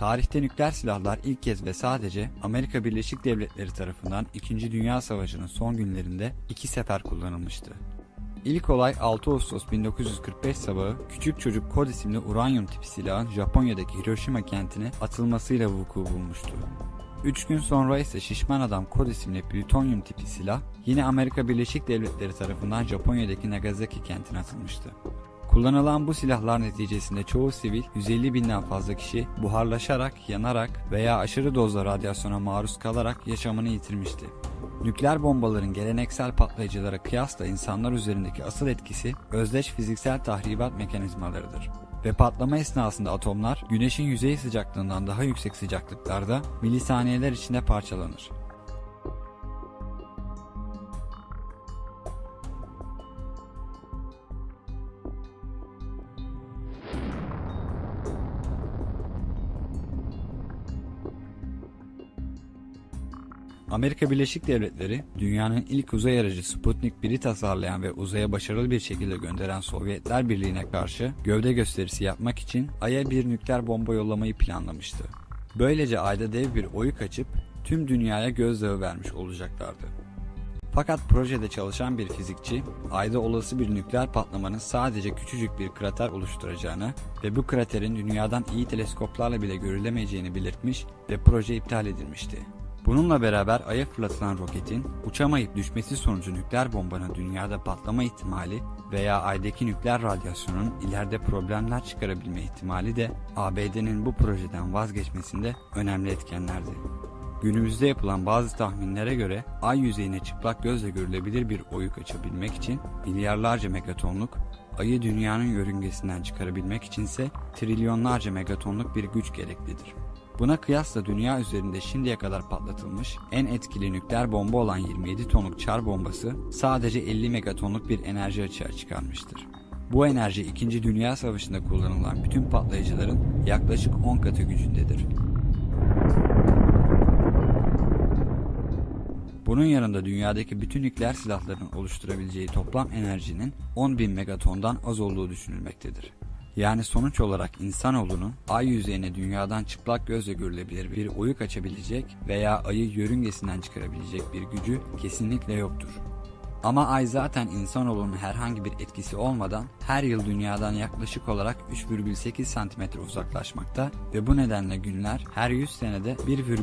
Tarihte nükleer silahlar ilk kez ve sadece Amerika Birleşik Devletleri tarafından 2. Dünya Savaşı'nın son günlerinde iki sefer kullanılmıştı. İlk olay 6 Ağustos 1945 sabahı küçük çocuk kod isimli uranyum tipi silahın Japonya'daki Hiroşima kentine atılmasıyla vuku bulmuştu. 3 gün sonra ise şişman adam kod isimli plütonyum tipi silah yine Amerika Birleşik Devletleri tarafından Japonya'daki Nagasaki kentine atılmıştı. Kullanılan bu silahlar neticesinde çoğu sivil 150 binden fazla kişi buharlaşarak, yanarak veya aşırı dozda radyasyona maruz kalarak yaşamını yitirmişti. Nükleer bombaların geleneksel patlayıcılara kıyasla insanlar üzerindeki asıl etkisi özdeş fiziksel tahribat mekanizmalarıdır. Ve patlama esnasında atomlar güneşin yüzey sıcaklığından daha yüksek sıcaklıklarda milisaniyeler içinde parçalanır. Amerika Birleşik Devletleri, dünyanın ilk uzay aracı Sputnik 1'i tasarlayan ve uzaya başarılı bir şekilde gönderen Sovyetler Birliği'ne karşı gövde gösterisi yapmak için Ay'a bir nükleer bomba yollamayı planlamıştı. Böylece Ay'da dev bir oyuk açıp tüm dünyaya gözdağı vermiş olacaklardı. Fakat projede çalışan bir fizikçi, Ay'da olası bir nükleer patlamanın sadece küçücük bir krater oluşturacağını ve bu kraterin dünyadan iyi teleskoplarla bile görülemeyeceğini belirtmiş ve proje iptal edilmişti. Bununla beraber Ay'a fırlatılan roketin uçamayıp düşmesi sonucu nükleer bombanın dünyada patlama ihtimali veya Ay'daki nükleer radyasyonun ileride problemler çıkarabilme ihtimali de ABD'nin bu projeden vazgeçmesinde önemli etkenlerdi. Günümüzde yapılan bazı tahminlere göre ay yüzeyine çıplak gözle görülebilir bir oyuk açabilmek için milyarlarca megatonluk, ayı dünyanın yörüngesinden çıkarabilmek içinse trilyonlarca megatonluk bir güç gereklidir. Buna kıyasla dünya üzerinde şimdiye kadar patlatılmış en etkili nükleer bomba olan 27 tonluk çar bombası sadece 50 megatonluk bir enerji açığa çıkarmıştır. Bu enerji 2. Dünya Savaşı'nda kullanılan bütün patlayıcıların yaklaşık 10 katı gücündedir. Bunun yanında dünyadaki bütün nükleer silahların oluşturabileceği toplam enerjinin 10.000 megatondan az olduğu düşünülmektedir. Yani sonuç olarak insanoğlunun ay yüzeyine dünyadan çıplak gözle görülebilir bir oyuk açabilecek veya ayı yörüngesinden çıkarabilecek bir gücü kesinlikle yoktur. Ama ay zaten insanoğlunun herhangi bir etkisi olmadan her yıl dünyadan yaklaşık olarak 3,8 cm uzaklaşmakta ve bu nedenle günler her 100 senede 1,8